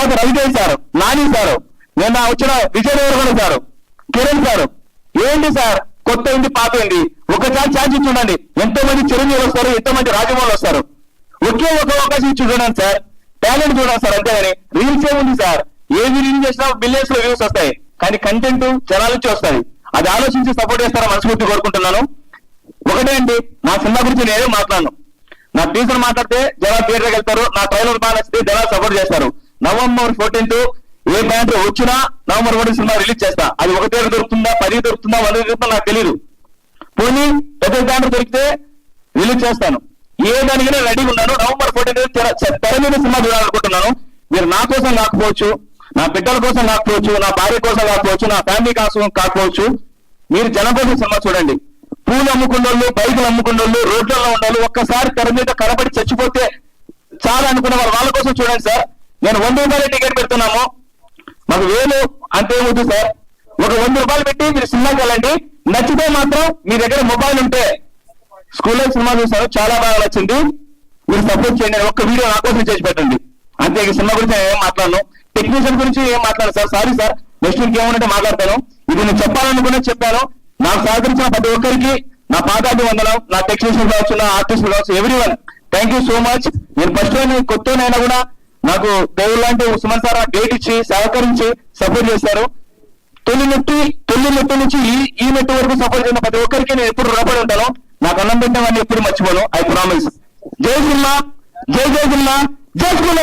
తర్వాత Ravitej sir Nani sir నిన్న వచ్చిన విజయ్ దేవరకొండ సార్ కిరణ్ సార్. ఏంటి సార్? కొత్త ఏంటి పాత ఏంటి? ఒకసారి ఛాన్స్ ఇచ్చి చూడండి ఎంతో మంది చిరంజీవులు వస్తారు ఎంతో మంది రాజమౌళి వస్తారు. ఒకే ఒక అవకాశం ఇచ్చి చూడండి సార్. టాలెంట్ చూడండి సార్ అంతేగాని రీల్స్ ఏముంది సార్? ఏది రీల్ చేసినా బిలియన్స్లో వ్యూస్ వస్తాయి. కానీ కంటెంట్ జనాల నుంచి వస్తాయి. అది ఆలోచించి సపోర్ట్ చేస్తారా మనస్ఫూర్తి కోరుకుంటున్నాను. ఒకటే అండి నా సినిమా గురించి నేనే మాట్లాడను. నా టీచర్ మాట్లాడితే జనాలు థియేటర్కి వెళ్తారు నా ట్రైలర్ బాగా నచ్చితే జనాలు సపోర్ట్ చేస్తారు. నవంబర్ ఫోర్టీన్త్ ఏ బ్యాండ్ వచ్చినా నవంబర్ ఫోర్టీన్ సినిమా రిలీజ్ చేస్తా. అది ఒక తేదీ దొరుకుతుందా పది దొరుకుతుందా వంద దొరుకుతుందా నాకు తెలియదు పోనీ పెద్ద బ్యాండ్ దొరికితే రిలీజ్ చేస్తాను. ఏ దానికైనా రెడీగా ఉన్నాను. నవంబర్ ఫోర్టీన్ తెర మీద సినిమా చూడాలనుకుంటున్నాను. మీరు నా కోసం కాకపోవచ్చు నా బిడ్డల కోసం కాకపోవచ్చు నా భార్య కోసం కాకపోవచ్చు నా ఫ్యామిలీ కోసం కాకపోవచ్చు మీరు జనం కోసం సినిమా చూడండి. పూలు అమ్ముకున్నోళ్ళు బైకులు అమ్ముకున్నోళ్ళు రోడ్లలో ఉండాలి ఒక్కసారి తెర మీద కనబడి చచ్చిపోతే చాలా అనుకున్న వాళ్ళ కోసం చూడండి సార్. నేను వంద రూపాయలు టికెట్ పెడుతున్నాము. మాకు వేలు అంతే వద్దు సార్? ఒక వంద రూపాయలు పెట్టి మీరు సినిమాకి వెళ్ళండి. నచ్చితే మాత్రం మీ దగ్గర మొబైల్ ఉంటే. స్కూల్లో సినిమా చూసాను చాలా బాగా నచ్చింది. మీరు సపోర్ట్ చేయండి ఒక్క వీడియో నా కోసం చేసి పెట్టండి. అంతే ఈ సినిమా గురించి నేను ఏం మాట్లాడను. టెక్నీషియన్ గురించి ఏం మాట్లాడను sir. Sorry sir next week ఏమంటే మాట్లాడతాను. ఇది నేను చెప్పాలనుకునే చెప్పాను. నాకు సహకరించిన ప్రతి ఒక్కరికి నా పాదాభి వందనం నా టెక్నీషియన్ కావచ్చు నా ఆర్టిస్ట్ కావచ్చు everyone thank you so much నేను ఫస్ట్ కొత్తనైనా కూడా నాకు దేవుడు లాంటి సుమన్ సార్ డేట్ ఇచ్చి సహకరించి సపోర్ట్ చేశారు. తొలి నొప్పి తొలి నొప్పి నుంచి ఈ ఈ నొప్పి వరకు సపోర్ట్ చేసిన ప్రతి ఒక్కరికి నేను ఎప్పుడు రుణపడి ఉంటాను. నాకు అన్నం పెట్టామని ఎప్పుడు మర్చిపోను ఐ ప్రామిస్ జై జిల్లా జై జై జిల్లా జై స్కూల్